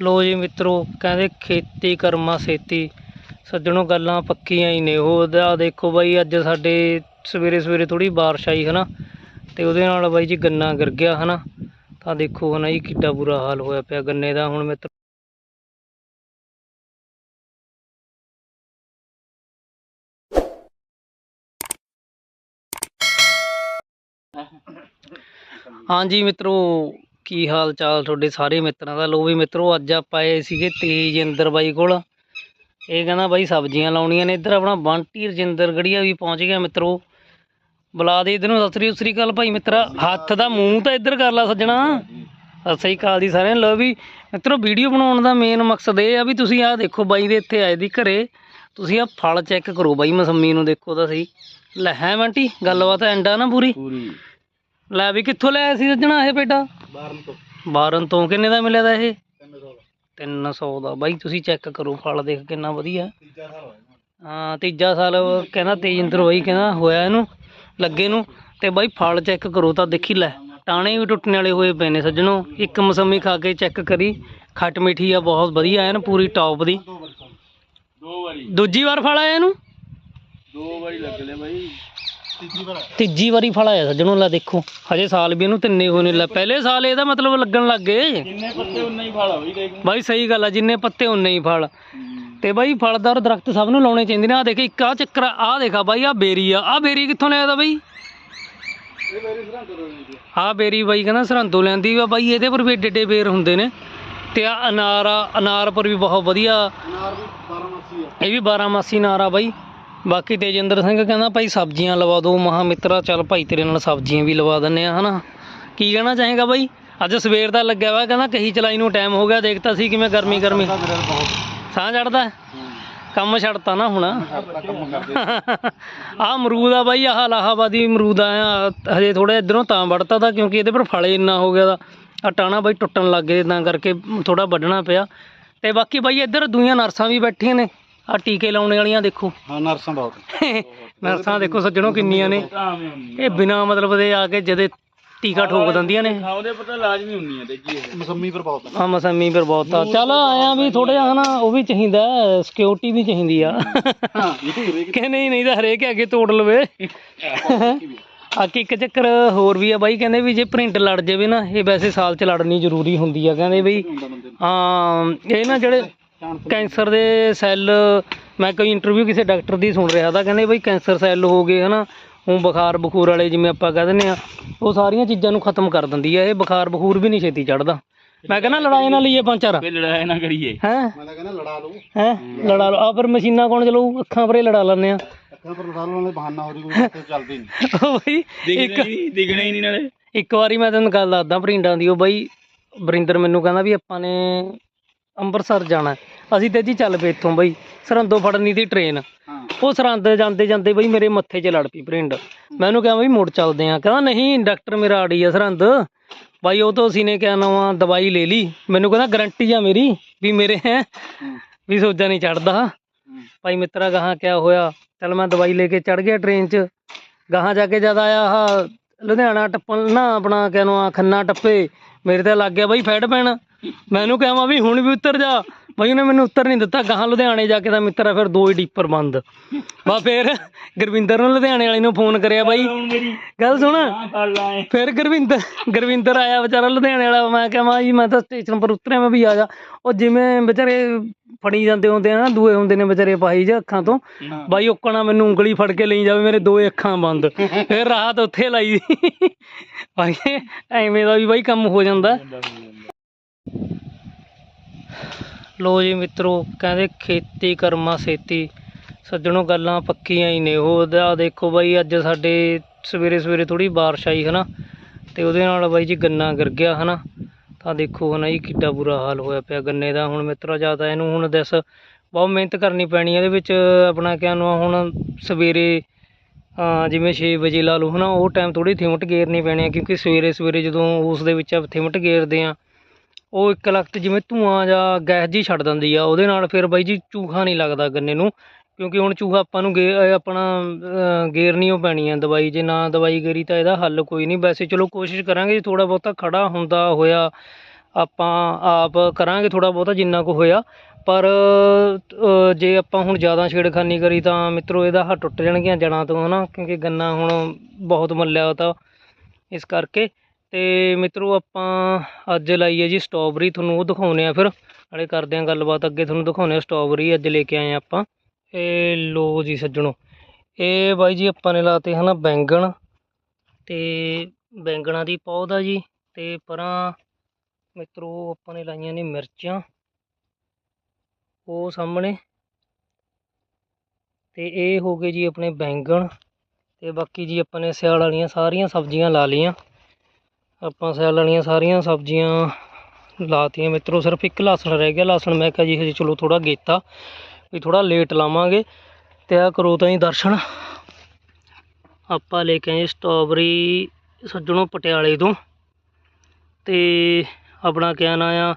ਲੋ ਜੀ ਮਿੱਤਰੋ, ਕਹਿੰਦੇ ਖੇਤੀ, ਕਰਮਾ, ਸੇਤੀ। ਸੱਜਣੋ, ਗੱਲਾਂ ਪੱਕੀਆਂ ਹੀ ਨੇ। ਉਹਦਾ ਦੇਖੋ ਬਾਈ, ਅੱਜ ਸਾਡੇ ਸਵੇਰੇ ਸਵੇਰੇ ਥੋੜੀ ਬਾਰਿਸ਼ ਆਈ, ਹਨਾ? ਤੇ ਉਹਦੇ ਨਾਲ ਬਾਈ ਜੀ ਗੰਨਾ ਗਿਰ ਗਿਆ, ਹਨਾ? ਤਾਂ ਦੇਖੋ ਹਨਾ ਜੀ ਕਿੱਡਾ ਬੁਰਾ ਹਾਲ ਹੋਇਆ ਪਿਆ ਗੰਨੇ ਦਾ। ਹੁਣ ਮਿੱਤਰ ਹਾਂਜੀ ਮਿੱਤਰੋ ਕੀ ਹਾਲ ਚਾਲ ਤੁਹਾਡੇ ਸਾਰੇ ਮਿੱਤਰਾਂ ਦਾ? ਲੋ ਵੀ ਮਿੱਤਰੋ, ਅੱਜ ਆਪਾਂ ਆਏ ਸੀਗੇ ਤੇਜਿੰਦਰ ਬਾਈ ਕੋਲ। ਇਹ ਕਹਿੰਦਾ ਬਾਈ ਸਬਜ਼ੀਆਂ ਲਾਉਣੀਆਂ ਨੇ। ਇੱਧਰ ਆਪਣਾ ਬੰਟੀ ਰਜਿੰਦਰ ਗੜੀਆ ਵੀ ਪਹੁੰਚ ਗਿਆ ਮਿੱਤਰੋ। ਬੁਲਾ ਦੇ ਇੱਧਰ ਨੂੰ। ਸਤਿ ਸ੍ਰੀ ਭਾਈ ਮਿੱਤਰਾ। ਹੱਥ ਦਾ ਮੂੰਹ ਤਾਂ ਇੱਧਰ ਕਰ ਲਾ ਸੱਜਣਾ। ਸਤਿ ਸ੍ਰੀ ਅਕਾਲ ਦੀ ਸਾਰਿਆਂ ਨੂੰ। ਲਓ ਵੀ ਮਿੱਤਰੋ, ਵੀਡੀਓ ਬਣਾਉਣ ਦਾ ਮੇਨ ਮਕਸਦ ਇਹ ਆ ਵੀ ਤੁਸੀਂ ਆਹ ਦੇਖੋ ਬਾਈ ਦੇ ਇੱਥੇ ਆਏ ਦੀ ਘਰੇ। ਤੁਸੀਂ ਆਹ ਫਲ ਚੈੱਕ ਕਰੋ ਬਾਈ, ਮਸੰਮੀ ਨੂੰ ਦੇਖੋ ਤਾਂ ਸਹੀ। ਲੈ ਹੈ ਬੰਟੀ, ਗੱਲਬਾਤ ਐਂਡਾ ਨਾ ਪੂਰੀ? ਪੂਰੀ। ਲੈ ਵੀ ਕਿੱਥੋਂ ਲਿਆਇਆ ਸੀ ਸੱਜਣਾ ਇਹ ਪੇਡਾ? 12 ਤੋਂ। ਬਾਰਨ ਤੋਂ ਕਿੰਨੇ ਦਾ ਮਿਲਿਆ ਦਾ ਇਹ? 300 300 ਦਾ। ਬਾਈ ਤੁਸੀਂ ਚੈੱਕ ਕਰੋ ਫਲ ਦੇਖ ਕਿੰਨਾ ਵਧੀਆ। ਤੀਜਾ ਸਾਲ ਹੋਇਆ ਹਾਂ ਤੀਜਾ ਸਾਲ ਕਹਿੰਦਾ ਤੇਜਿੰਦਰ ਬਾਈ ਕਹਿੰਦਾ ਹੋਇਆ ਇਹਨੂੰ ਲੱਗੇ ਨੂੰ। ਤੇ ਬਾਈ ਫਲ ਚੈੱਕ ਕਰੋ ਤਾਂ ਦੇਖੀ ਲੈ। ਟਾਣੇ ਵੀ ਟੁੱਟਣ ਵਾਲੇ ਹੋਏ ਪਏ ਨੇ ਸੱਜਣੋ। ਇੱਕ ਮਸੰਮੀ ਖਾ ਕੇ ਚੈੱਕ ਕਰੀ। ਖੱਟ ਮਿੱਠੀ ਆ ਬਹੁਤ ਵਧੀਆ ਐਨ ਪੂਰੀ ਟੌਪ ਦੀ। ਵਾਰੀ ਦੂਜੀ ਵਾਰ ਫਲ ਆਇਆ ਇਹਨੂੰ? ਦੋ ਵਾਰੀ ਲੱਗ ਲੈ ਬਾਈ। ਤੀਜੀ ਵਾਰ ਫਲ ਆਇਆ ਸੱਜਣੋ ਲੈ ਦੇਖੋ। ਹਜੇ ਸਾਲ ਵੀ ਇਹਨੂੰ ਤਿੰਨੇ ਹੋਏ ਨੇ ਲੈ ਪਹਿਲੇ ਸਾਲ ਇਹਦਾ ਮਤਲਬ ਲੱਗਣ ਲੱਗ ਗਏ। ਜਿੰਨੇ ਪੱਤੇ ਉਨਾ ਹੀ ਫਲ ਹੋਈ ਦੇਖ। ਬਾਈ ਸਹੀ ਗੱਲ ਆ ਜਿੰਨੇ ਪੱਤੇ ਉਨੇ ਹੀ ਫਲ। ਤੇ ਬਾਈ ਫਲਦਾਰ ਦਰਖਤ ਸਭ ਨੂੰ ਲਾਉਣੇ ਚਾਹੀਦੇ ਨੇ। ਆ ਦੇਖ ਇੱਕ ਆ ਚੱਕਰ ਆ ਦੇਖਾ ਬਾਈ ਆ ਬੇਰੀ ਆ। ਆ ਬੇਰੀ ਕਿੱਥੋਂ ਲਿਆ ਦਾ ਬਾਈ? ਆ। ਬੇਰੀ ਬਾਈ ਕਹਿੰਦਾ ਸਰਹੰਦੋਂ ਲੈਂਦੀ ਆ। ਬਾਈ ਇਹਦੇ ਪਰ ਵੀ ਏਡੇ ਬੇਰ ਹੁੰਦੇ ਨੇ। ਤੇ ਆ ਅਨਾਰ ਆ ਅਨਾਰ ਪਰ ਵੀ ਬਹੁਤ ਵਧੀਆ। ਅਨਾਰ ਵੀ 12 ਮਾਸੀ ਆ। ਇਹ ਵੀ 12 ਮਾਸੀ ਅਨਾਰ ਆ ਬਾਈ। ਬਾਕੀ ਤੇਜਿੰਦਰ ਸਿੰਘ ਕਹਿੰਦਾ ਭਾਈ ਸਬਜ਼ੀਆਂ ਲਵਾ ਦਿਓ ਮਹਾ ਮਿੱਤਰਾ ਚੱਲ ਭਾਈ ਤੇਰੇ ਨਾਲ ਸਬਜ਼ੀਆਂ ਵੀ ਲਵਾ ਦਿੰਨੇ ਆ ਹਨਾ? ਕੀ ਕਹਿਣਾ ਚਾਹੇਗਾ ਬਾਈ? ਅੱਜ ਸਵੇਰ ਦਾ ਲੱਗਿਆ ਵਾ ਕਹਿੰਦਾ ਕਹੀ ਚਲਾਈ ਨੂੰ ਟਾਈਮ ਹੋ ਗਿਆ ਦੇਖਤਾ ਸੀ ਕਿਵੇਂ ਗਰਮੀ ਗਰਮੀ। ਸਾਹ ਚੜਦਾ? ਕੰਮ ਛੱਡਤਾ ਨਾ ਹੁਣ। ਆਪਣਾ ਕੰਮ ਕਰਦੇ ਆ ਅਮਰੂਦ ਆ ਬਾਈ ਆਹ ਇਲਾਹਾਬਾਦੀ ਅਮਰੂਦ ਆ ਹਜੇ ਥੋੜਾ ਇਧਰੋਂ ਤਾਂ ਵੜਤਾ ਤਾਂ ਕਿਉਂਕਿ ਇਹਦੇ ਪਰ ਫਲ ਇੰਨਾ ਹੋ ਗਿਆ ਦਾ। ਆ ਟਾਣਾ ਬਾਈ ਟੁੱਟਣ ਲੱਗ ਗਏ ਤਾਂ ਕਰਕੇ ਥੋੜਾ ਵੱਢਣਾ ਪਿਆ। ਤੇ ਬਾਕੀ ਬਾਈ ਇੱਧਰ ਦੂਈਆਂ ਨਰਸਾਂ ਵੀ ਬੈਠੀਆਂ ਨੇ। ਆ ਟੀਕੇ ਲਾਉਣੇ ਵਾਲੀਆਂ ਦੇਖੋ। ਹਾਂ ਨਰਸਾਂ ਬਹੁਤ ਨਰਸਾਂ ਦੇਖੋ ਸੱਜਣੋ ਕਿੰਨੀਆਂ ਨੇ। ਇਹ ਬਿਨਾ ਮਤਲਬ ਦੇ ਆ ਕੇ ਜਦੇ ਟੀਕਾ ਠੋਕ ਦਿੰਦੀਆਂ ਨੇ। ਖਾਉਂਦੇ ਪਤਾ ਲਾਜ਼ਮੀ ਹੁੰਦੀ ਆ ਤੇਜੀ ਇਹ। ਮਸੰਮੀ ਪਰ ਬਹੁਤ ਆ ਮਸੰਮੀ ਪਰ ਬਹੁਤ ਆ। ਚੱਲ ਆਇਆ ਵੀ ਥੋੜਾ ਜਿਹਾ ਹਨਾ ਉਹ ਵੀ ਚਾਹੀਦਾ ਸਿਕਿਉਰਿਟੀ ਵੀ ਚਾਹੀਦੀ ਆ। ਹਾਂ ਕਿ ਨਹੀਂ ਨਹੀਂ ਤਾਂ ਹਰੇਕ ਅੱਗੇ ਤੋੜ ਲਵੇ। ਆ ਕਿ ਇੱਕ ਚੱਕਰ ਹੋਰ ਵੀ ਆ ਬਾਈ ਕਹਿੰਦੇ ਵੀ ਜੇ ਪ੍ਰਿੰਟ ਲੜ ਜਾਵੇ ਨਾ ਇਹ ਵੈਸੇ ਸਾਲ ਚ ਲੜਨੀ ਜ਼ਰੂਰੀ ਹੁੰਦੀ ਆ। ਕਹਿੰਦੇ ਬਈ ਹਾਂ ਇਹ ਨਾ ਜਿਹੜੇ ਕੈਂਸਰ ਦੇ ਸੈੱਲ ਮੈਂ ਕੋਈ ਇੰਟਰਵਿਊ ਕਿਸੇ ਡਾਕਟਰ ਦੀ ਸੁਣ ਰਿਹਾ ਤਾਂ ਕਹਿੰਦੇ ਬਈ ਕੈਂਸਰ ਸੈੱਲ ਹੋ ਗਏ ਹਨਾ ਉਹ ਬੁਖਾਰ ਬਖੂਰ ਵਾਲੇ ਜਿਵੇਂ ਆਪਾਂ ਕਹਿ ਦਿੰਦੇ ਆ ਉਹ ਸਾਰੀਆਂ ਚੀਜ਼ਾਂ ਨੂੰ ਖਤਮ ਕਰ ਦਿੰਦੀ ਆ ਇਹ ਬੁਖਾਰ ਬਖੂਰ ਵੀ ਨਹੀਂ ਛੇਤੀ ਚੜਦਾ ਮੈਂ ਕਹਿੰਦਾ ਲੜਾਈ ਨਾ ਲਈਏ ਪੰਜ ਚਾਰ। ਕੋਈ ਲੜਾਈ ਨਾ ਕਰੀਏ। ਹੈ? ਮੈਂ ਤਾਂ ਕਹਿੰਦਾ ਲੜਾ ਲਓ। ਹੈ? ਲੜਾ ਲਓ। ਆ ਫਿਰ ਮਸ਼ੀਨਾਂ ਕੌਣ ਚਲਾਊ? ਅੱਖਾਂ ਪਰੇ ਲੜਾ ਲੈਂਦੇ ਆ। ਅੱਖਾਂ ਪਰ ਲੜਾ ਲਓ ਬਹਾਨਾ ਹੋ ਰਹੀ ਕੋਈ ਚੱਲਦੀ ਨਹੀਂ ਉਹ ਬਈ ਇੱਕ ਦਿਖਣਾ ਹੀ ਨਹੀਂ ਨਾਲੇ। ਇੱਕ ਵਾਰੀ ਮੈਂ ਤੈਨੂੰ ਗੱਲ ਦੱਸਦਾ ਭਰਿੰਡਾਂ ਦੀ ਉਹ ਬਾਈ ਵਰਿੰਦਰ ਮੈਨੂੰ ਕਹਿੰਦਾ ਵੀ ਆਪਾਂ ਨੇ ਅੰਮ੍ਰਿਤਸਰ ਜਾਣਾ। ਅਸੀਂ ਤੇ ਜੀ ਚੱਲ ਪਏ ਇੱਥੋਂ ਬਾਈ ਸਰਹੰਦੋਂ ਫੜਨੀ ਸੀ ਟ੍ਰੇਨ ਉਹ ਸਰਹੰਦ ਜਾਂਦੇ ਜਾਂਦੇ ਬਾਈ ਮੇਰੇ ਮੱਥੇ 'ਚ ਲੜ ਪਈ ਭਰਿੰਡ। ਮੈਂ ਉਹਨੂੰ ਕਿਹਾ ਬਈ ਮੁੜ ਚੱਲਦੇ ਆ। ਕਹਿੰਦਾ ਨਹੀਂ ਡਾਕਟਰ ਮੇਰਾ ਆੜੀ ਆ ਸਰਹੰਦ। ਬਾਈ ਉਹ ਤੋਂ ਅਸੀਂ ਨੇ ਕਿਹਾ ਨਵਾਂ ਦਵਾਈ ਲੈ ਲਈ। ਮੈਨੂੰ ਕਹਿੰਦਾ ਗਰੰਟੀ ਆ ਮੇਰੀ ਵੀ ਮੇਰੇ ਹੈ ਵੀ ਸੋਜਾ ਨਹੀਂ ਚੜਦਾ। ਭਾਈ ਮਿੱਤਰਾ ਗਾਹਾਂ ਕਿਆ ਹੋਇਆ? ਚਲ ਮੈਂ ਦਵਾਈ ਲੈ ਕੇ ਚੜ ਗਿਆ ਟ੍ਰੇਨ 'ਚ। ਗਾਹਾਂ ਜਾ ਕੇ ਜਦ ਆਇਆ ਆਹ ਲੁਧਿਆਣਾ ਟੱਪਣ ਨਾ ਆਪਣਾ ਕਹਿੰਨੋ ਆ ਖੰਨਾ ਟੱਪੇ। ਮੇਰੇ ਤੇ ਲੱਗ ਗਿਆ ਬਾਈ ਫੈੜ ਪੈਣ। ਮੈਨੂੰ ਕਹਾਂ ਵੀ ਹੁਣ ਵੀ ਉੱਤਰ ਜਾ। ਬਾਈ ਉਹਨੇ ਮੈਨੂੰ ਉੱਤਰ ਨਹੀਂ ਦਿੱਤਾ। ਗਾਹਾਂ ਲੁਧਿਆਣੇ ਜਾ ਕੇ ਤਾਂ ਮਿੱਤਰਾ ਫਿਰ ਦੋ ਹੀ ਡੀਪਰ ਬੰਦ। ਬਾ ਫਿਰ ਗੁਰਵਿੰਦਰ ਨੂੰ ਲੁਧਿਆਣੇ ਵਾਲੇ ਨੂੰ ਫੋਨ ਕਰਿਆ ਬਾਈ। ਗੱਲ ਸੁਣ ਫਿਰ ਗੁਰਵਿੰਦਰ ਗੁਰਵਿੰਦਰ ਆਇਆ ਵਿਚਾਰਾ ਲੁਧਿਆਣੇ ਵਾਲਾ। ਮੈਂ ਕਿਹਾ ਮਾਂ ਜੀ ਮੈਂ ਤਾਂ ਸਟੇਸ਼ਨ ਪਰ ਉਤਰਿਆ ਮੈਂ ਵੀ ਆ ਜਾ। ਉਹ ਜਿਵੇਂ ਵਿਚਾਰੇ ਫੜੀ ਜਾਂਦੇ ਹੁੰਦੇ ਆ ਨਾ ਦੂਏ ਹੁੰਦੇ ਨੇ ਵਿਚਾਰੇ ਪਾਈ ਜਾਂ ਅੱਖਾਂ ਤੋਂ। ਬਾਈ ਓਕਣਾ ਮੈਨੂੰ ਉਂਗਲੀ ਫੜ ਕੇ ਲਈ ਜਾਵੇ ਮੇਰੇ ਦੋਏ ਅੱਖਾਂ ਬੰਦ। ਫਿਰ ਰਾਤ ਉੱਥੇ ਲਾਈ। ਬਾਈ ਐਵੇਂ ਦਾ ਵੀ ਬਾਈ ਕੰਮ ਹੋ ਜਾਂਦਾ। ਲੋ ਜੀ ਮਿੱਤਰੋ, ਕਹਿੰਦੇ ਖੇਤੀ, ਕਰਮਾ, ਸੇਤੀ। ਸੱਜਣੋ, ਗੱਲਾਂ ਪੱਕੀਆਂ ਹੀ ਨੇ। ਉਹਦਾ ਦੇਖੋ ਬਾਈ, ਅੱਜ ਸਾਡੇ ਸਵੇਰੇ ਸਵੇਰੇ ਥੋੜੀ ਬਾਰਿਸ਼ ਆਈ, ਹਨਾ? ਤੇ ਉਹਦੇ ਨਾਲ ਬਾਈ ਜੀ ਗੰਨਾ ਗਿਰ ਗਿਆ, ਹਨਾ? ਤਾਂ ਦੇਖੋ ਹਨਾ ਜੀ ਕਿੱਡਾ ਬੁਰਾ ਹਾਲ ਹੋਇਆ ਪਿਆ ਗੰਨੇ ਦਾ। ਹੁਣ ਮਿੱਤਰੋ ਜ਼ਿਆਦਾ ਇਹਨੂੰ ਹੁਣ ਦੱਸ, ਬਹੁਤ ਮਿਹਨਤ ਕਰਨੀ ਪੈਣੀ ਇਹਦੇ ਵਿੱਚ ਆਪਣਾ ਕਿਆ ਨੂੰ, ਹੁਣ ਸਵੇਰੇ ਜਿਵੇਂ 6 ਵਜੇ ਲਾ ਲਓ, ਹਨਾ? ਉਹ ਟਾਈਮ ਥੋੜੀ ਥਿਮਟ ਗੇਰਨੀ ਪੈਣੀ ਹੈ ਕਿਉਂਕਿ ਸਵੇਰੇ ਸਵੇਰੇ ਜਦੋਂ ਉਸ ਦੇ ਵਿੱਚ ਥਿਮਟ ਗੇਰਦੇ ਆ ਉਹ ਇੱਕ ਲਖਤ ਜਿਵੇਂ ਧੂਆਂ ਜਾਂ ਗੈਸ ਜੀ ਛੱਡ ਦਿੰਦੀ ਆ, ਉਹਦੇ ਨਾਲ ਫਿਰ ਬਾਈ ਜੀ ਚੂਹਾ ਨਹੀਂ ਲੱਗਦਾ ਗੰਨੇ ਨੂੰ, ਕਿਉਂਕਿ ਹੁਣ ਚੂਹਾ ਆਪਾਂ ਨੂੰ ਗੇ ਆਪਣਾ ਗੇਰਨੀ ਉਹ ਪੈਣੀ ਆ ਦਵਾਈ, ਜੇ ਨਾ ਦਵਾਈ ਗੇਰੀ ਤਾਂ ਇਹਦਾ ਹੱਲ ਕੋਈ ਨਹੀਂ। ਵੈਸੇ ਚਲੋ ਕੋਸ਼ਿਸ਼ ਕਰਾਂਗੇ ਥੋੜਾ ਬਹੁਤਾ ਖੜਾ ਹੁੰਦਾ ਹੋਇਆ, ਆਪਾਂ ਆਪ ਕਰਾਂਗੇ ਥੋੜਾ ਬਹੁਤਾ ਜਿੰਨਾ ਕੁ ਹੋਇਆ, ਪਰ ਜੇ ਆਪਾਂ ਹੁਣ ਜ਼ਿਆਦਾ ਛੇੜਖਾਨੀ ਕਰੀ ਤਾਂ ਮਿੱਤਰੋ ਇਹਦਾ ਹ ਟੁੱਟ ਜਾਣਗੀਆਂ ਜੜਾਂ ਤੋਂ, ਹਨਾ? ਕਿਉਂਕਿ ਗੰਨਾ ਹੁਣ ਬਹੁਤ ਮੱਲਿਆ ਤਾਂ, ਇਸ ਕਰਕੇ। ਤੇ ਮਿੱਤਰੋ ਆਪਾਂ ਅੱਜ ਲਾਈ ਹੈ ਜੀ ਸਟ੍ਰਾਬੇਰੀ, ਤੁਹਾਨੂੰ ਉਹ ਦਿਖਾਉਂਦੇ ਆ ਫਿਰ। ਨਾਲੇ ਕਰਦੇ ਆ ਗੱਲਬਾਤ, ਅੱਗੇ ਤੁਹਾਨੂੰ ਦਿਖਾਉਂਦੇ ਆ ਸਟ੍ਰਾਬੇਰੀ, ਅੱਜ ਲੈ ਕੇ ਆਏ ਆ ਆਪਾਂ। ਇਹ ਲੋ ਜੀ ਸੱਜਣੋ, ਇਹ ਬਾਈ ਜੀ ਆਪਾਂ ਨੇ ਲਾਤੇ ਹਨਾ ਬੈਂਗਣ। ਤੇ ਬੈਂਗਣਾ ਦੀ ਪੌਦਾ ਜੀ, ਤੇ ਪਰਾਂ ਮਿੱਤਰੋ ਆਪਾਂ ਨੇ ਲਾਈਆਂ ਨੇ ਮਿਰਚਾਂ, ਉਹ ਸਾਹਮਣੇ। ਤੇ ਇਹ ਹੋ ਗਏ ਜੀ ਆਪਣੇ ਬੈਂਗਣ। ਤੇ ਬਾਕੀ ਜੀ ਆਪਾਂ ਨੇ ਸਿਆਲ ਵਾਲੀਆਂ ਸਾਰੀਆਂ ਸਬਜ਼ੀਆਂ ਲਾ ਲਈਆਂ। ਆਪਾਂ ਸਿਆਲ ਵਾਲੀਆਂ ਸਾਰੀਆਂ, ਸਬਜ਼ੀਆਂ ਲਾਤੀਆਂ ਮਿੱਤਰੋ, ਸਿਰਫ ਇੱਕ ਲਸਣ ਰਹਿ ਗਿਆ। ਲਸਣ ਮੈਂ ਕਿਹਾ ਜੀ, ਹਜੇ ਚਲੋ ਥੋੜਾ ਗੇਤਾ, ਵੀ ਥੋੜਾ ਲੇਟ ਲਾਵਾਂਗੇ। ਤੇ ਆ ਕਰੋ ਤਾਂ ਜੀ ਦਰਸ਼ਨ। ਆਪਾਂ ਲੈ ਕੇ ਆਏ ਸਟ੍ਰਾਬੇਰੀ ਸੱਜਣੋਂ ਪਟਿਆਲੇ ਤੋਂ। ਤੇ ਆਪਣਾ ਕਹਿਣਾ ਆ,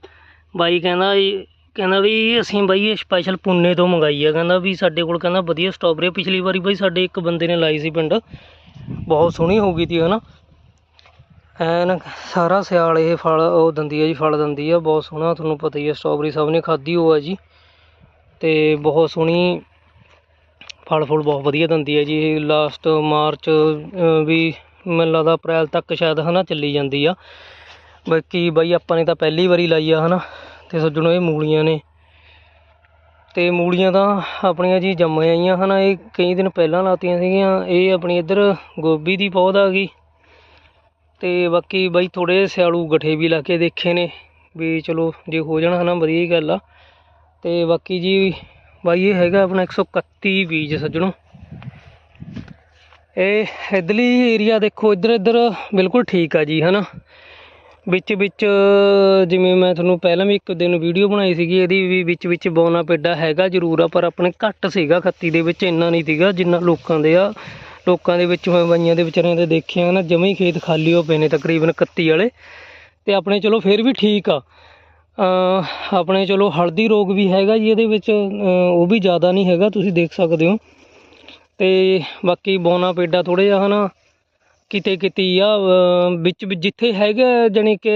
ਬਾਈ ਕਹਿੰਦਾ ਜੀ- ਕਹਿੰਦਾ ਵੀ ਅਸੀਂ ਬਾਈ ਇਹ ਸਪੈਸ਼ਲ ਪੁੰਨੇ ਤੋਂ ਮੰਗਾਈ ਆ। ਕਹਿੰਦਾ ਵੀ ਸਾਡੇ ਕੋਲ ਕਹਿੰਦਾ ਵਧੀਆ ਸਟ੍ਰਾਬੇਰੀ ਪਿਛਲੀ ਵਾਰੀ ਬਾਈ ਸਾਡੇ ਇੱਕ ਬੰਦੇ ਨੇ ਲਾਈ ਸੀ ਪਿੰਡ। ਬਹੁਤ ਸੋਹਣੀ ਹੋ ਗਈ ਤੀ, ਹਨਾ? ਐਨ ਸਾਰਾ ਸਿਆਲ ਇਹ ਫਲ, ਉਹ ਦਿੰਦੀ ਹੈ ਜੀ, ਫਲ ਦਿੰਦੀ ਆ, ਬਹੁਤ ਸੋਹਣਾ, ਤੁਹਾਨੂੰ ਪਤਾ ਹੀ ਹੈ ਸਟ੍ਰਾਬੇਰੀ ਸਭ ਨੇ ਖਾਧੀ ਹੋ ਆ ਜੀ। ਤੇ ਬਹੁਤ ਸੋਹਣੀ ਫਲ ਫੁੱਲ ਬਹੁਤ ਵਧੀਆ ਦਿੰਦੀ ਹੈ ਜੀ, ਇਹ ਲਾਸਟ ਮਾਰਚ ਵੀ ਮੈਨੂੰ ਲੱਗਦਾ ਅਪ੍ਰੈਲ ਤੱਕ ਸ਼ਾਇਦ ਹਨਾ ਚੱਲੀ ਜਾਂਦੀ ਆ। ਬਾਕੀ ਬਾਈ, ਆਪਾਂ ਨੇ ਤਾਂ ਪਹਿਲੀ ਵਾਰੀ ਲਾਈ ਆ ਹਨਾ, ਤੇ ਸੱਜਣੋ ਇਹ ਮੂਲੀਆਂ ਨੇ। ਤੇ ਮੂਲੀਆਂ ਤਾਂ ਆਪਣੀਆਂ ਜੀ ਜੰਮ ਆਈਆਂ ਹਨਾ, ਇਹ ਕਈ ਦਿਨ ਪਹਿਲਾਂ ਲਾਤੀਆਂ ਸੀਗੀਆਂ, ਇਹ ਆਪਣੀ ਇੱਧਰ ਗੋਭੀ ਦੀ ਪੌਦ ਆ ਗਈ ਤੇ ਬਾਕੀ ਬਾਈ ਥੋੜੇ ਸਿਆਲੂ ਗਠੇ ਵੀ ਲਾ ਕੇ ਦੇਖੇ ਨੇ ਵੀ ਚਲੋ ਜੇ ਹੋ ਜਾਣ ਹਨਾ ਵਧੀਆ ਹੀ ਗੱਲ ਆ। ਤੇ ਬਾਕੀ ਜੀ ਬਾਈ ਇਹ ਹੈਗਾ ਆਪਣਾ 131 ਬੀਜ ਸੱਜਣੋ। ਇਹ ਇਧਰਲੀ ਏਰੀਆ ਦੇਖੋ ਇੱਧਰ ਇੱਧਰ ਬਿਲਕੁਲ ਠੀਕ ਆ ਜੀ ਹਨਾ। ਵਿੱਚ ਵਿੱਚ ਜਿਵੇਂ ਮੈਂ ਤੁਹਾਨੂੰ ਪਹਿਲਾਂ ਵੀ ਇੱਕ ਦਿਨ ਵੀਡੀਓ ਬਣਾਈ ਸੀਗੀ, ਇਹਦੀ ਵੀ ਵਿੱਚ ਵਿੱਚ ਬੌਨਾ ਪੇਡਾ ਹੈਗਾ ਜ਼ਰੂਰ ਆ, ਪਰ ਆਪਣੇ ਘੱਟ ਸੀਗਾ ਖੱਤੀ ਦੇ ਵਿੱਚ, ਇੰਨਾ ਨਹੀਂ ਸੀਗਾ ਜਿੰਨਾ ਲੋਕਾਂ ਦੇ ਆ। ਲੋਕਾਂ ਦੇ ਵਿੱਚ ਮੈਂ ਬਾਈਆਂ ਦੇ ਵਿਚਾਰਿਆਂ ਦੇ ਦੇਖਿਆ ਨਾ, ਜਮੇ ਹੀ ਖੇਤ ਖਾਲੀ ਹੋ ਪਏ ਨੇ ਤਕਰੀਬਨ 31 ਵਾਲੇ। ਤੇ ਆਪਣੇ ਚਲੋ ਫਿਰ ਵੀ ਠੀਕ ਆ। ਆਪਣੇ ਚਲੋ ਹਲਦੀ ਰੋਗ ਵੀ ਹੈਗਾ ਜੀ ਇਹਦੇ ਵਿੱਚ ਉਹ ਵੀ ਜ਼ਿਆਦਾ ਨਹੀਂ ਹੈਗਾ, ਤੁਸੀਂ ਦੇਖ ਸਕਦੇ ਹੋ। ਤੇ ਬਾਕੀ ਬੌਨਾ ਪੇਡਾ ਥੋੜ੍ਹਾ ਜਿਹਾ ਹਨਾ, ਕਿਤੇ ਕਿਤੇ ਆ ਵਿੱਚ ਵੀ ਜਿੱਥੇ ਹੈਗਾ, ਜਾਣੀ ਕਿ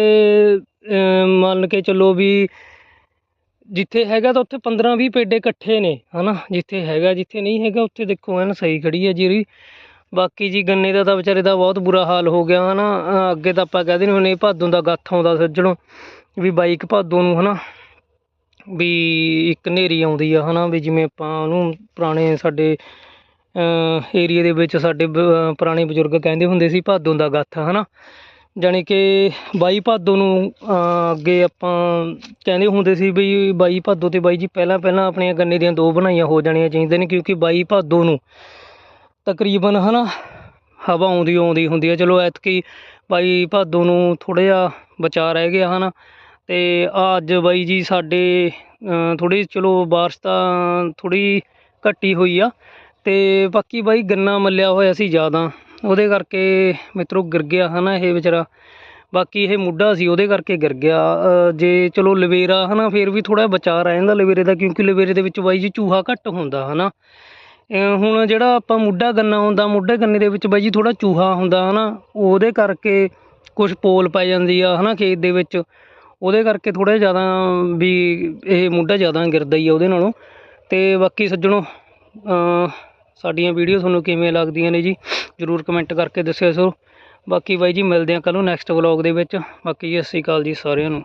ਮੰਨ ਕੇ ਚੱਲੋ ਵੀ ਜਿੱਥੇ ਹੈਗਾ ਤਾਂ ਉੱਥੇ 15 20 ਪੇਡੇ ਇਕੱਠੇ ਨੇ ਹਨਾ? ਜਿੱਥੇ ਹੈਗਾ ਜਿੱਥੇ ਨਹੀਂ ਹੈਗਾ ਉੱਥੇ ਦੇਖੋ ਐਨ ਸਹੀ ਖੜੀ ਹੈ ਜੀਰੀ ਬਾਕੀ ਜੀ ਗੰਨੇ ਦਾ ਤਾਂ ਵਿਚਾਰੇ ਦਾ ਬਹੁਤ ਬੁਰਾ ਹਾਲ ਹੋ ਗਿਆ ਹਨਾ? ਅ, ਅੱਗੇ ਤਾਂ ਆਪਾਂ ਕਹਦੇ ਨੇ ਹੁਣ ਇਹ ਭਾਦੋਂ ਦਾ ਗੱਥ ਆਉਂਦਾ ਸੱਜਣੋਂ ਵੀ ਬਾਈਕ ਭਾਦੋਂ ਨੂੰ ਹਨਾ? ਵੀ ਇੱਕ ਨੇਰੀ ਆਉਂਦੀ ਆ ਹਨਾ? ਵੀ ਜਿਵੇਂ ਆਪਾਂ ਉਹਨੂੰ ਪੁਰਾਣੇ ਸਾਡੇ ਏਰੀਏ ਦੇ ਵਿੱਚ ਸਾਡੇ ਬ- ਪੁਰਾਣੇ ਬਜ਼ੁਰਗ ਕਹਿੰਦੇ ਹੁੰਦੇ ਸੀ ਭਾਦੋਂ ਦਾ ਗੱਥ ਹਨਾ? ਜਾਣੀ ਕਿ ਬਾਈ ਭਾਦੋ ਨੂੰ ਅੱਗੇ ਆਪਾਂ ਕਹਿੰਦੇ ਹੁੰਦੇ ਸੀ ਵੀ ਬਾਈ ਭਾਦੋ ਤੇ ਬਾਈ ਜੀ ਪਹਿਲਾਂ ਪਹਿਲਾਂ ਆਪਣੀਆਂ ਗੰਨੇ ਦੀਆਂ ਦੋ ਬਣਾਈਆਂ ਹੋ ਜਾਣੀਆਂ ਚਾਹੀਦੀਆਂ ਨੇ, ਕਿਉਂਕਿ ਬਾਈ ਭਾਦੋ ਨੂੰ ਤਕਰੀਬਨ, ਹਨਾ, ਹਵਾ ਆਉਂਦੀ ਆਉਂਦੀ ਹੁੰਦੀ ਹੈ ਚਲੋ ਐਤਕੀ ਬਾਈ ਭਾਦੋ ਨੂੰ ਥੋੜ੍ਹਾ ਜਿਹਾ ਬਚਾ ਰਹਿ ਗਿਆ, ਹਨਾ। ਤੇ ਆਹ ਅੱਜ ਬਾਈ ਜੀ ਸਾਡੇ ਥੋੜੀ ਚਲੋ ਬਾਰਿਸ਼ ਤਾਂ ਥੋੜੀ ਘੱਟੀ ਹੋਈ ਆ। ਤੇ ਬਾਕੀ ਬਾਈ ਗੰਨਾ ਮੱਲਿਆ ਹੋਇਆ ਸੀ ਜ਼ਿਆਦਾ। ਉਹਦੇ ਕਰਕੇ ਮਿੱਤਰੋ ਗਿਰ ਗਿਆ ਹੈ ਨਾ ਇਹ ਵਿਚਾਰਾ। ਬਾਕੀ ਇਹ ਮੁੱਢਾ ਸੀ, ਉਹਦੇ ਕਰਕੇ ਗਿਰ ਗਿਆ। ਜੇ ਚਲੋ ਲਵੇਰਾ ਹੈ ਨਾ ਫਿਰ ਵੀ ਥੋੜਾ ਬਚਾਅ ਰਹਿ ਜਾਂਦਾ ਲਵੇਰੇ ਦਾ, ਕਿਉਂਕਿ ਲਵੇਰੇ ਦੇ ਵਿੱਚ ਬਾਈ ਜੀ ਚੂਹਾ ਘੱਟ ਹੁੰਦਾ ਹੈ ਨਾ ਹੁਣ ਜਿਹੜਾ ਆਪਾਂ ਮੁੱਢਾ ਗੰਨਾ ਹੁੰਦਾ, ਮੁੱਢੇ ਗੰਨੇ ਦੇ ਵਿੱਚ ਬਾਈ ਜੀ ਥੋੜਾ ਚੂਹਾ ਹੁੰਦਾ ਹੈ ਨਾ ਉਹਦੇ ਕਰਕੇ ਕੁਝ ਪੋਲ ਪੈ ਜਾਂਦੀ ਆ ਹੈ ਨਾ ਖੇਤ ਦੇ ਵਿੱਚ। ਉਹਦੇ ਕਰਕੇ ਥੋੜਾ ਜ਼ਿਆਦਾ ਵੀ ਇਹ ਮੁੱਢਾ ਜ਼ਿਆਦਾ ਗਿਰਦਾ ਹੀ ਆ ਉਹਦੇ ਨਾਲੋਂ। ਤੇ ਬਾਕੀ ਸੱਜਣੋ ਸਾਡੀਆਂ ਵੀਡੀਓ ਤੁਹਾਨੂੰ ਕਿਵੇਂ ਲੱਗਦੀਆਂ ਨੇ ਜੀ, ਜਰੂਰ ਕਮੈਂਟ ਕਰਕੇ ਦੱਸਿਆ ਸੋ ਬਾਕੀ ਬਾਈ ਜੀ, ਮਿਲਦੇ ਆ ਕੱਲ ਨੂੰ ਨੈਕਸਟ ਵਲੌਗ ਦੇ ਵਿੱਚ। ਬਾਕੀ ਜੀ, ਸਤਿ ਸ਼੍ਰੀ ਅਕਾਲ ਜੀ ਸਾਰਿਆਂ ਨੂੰ।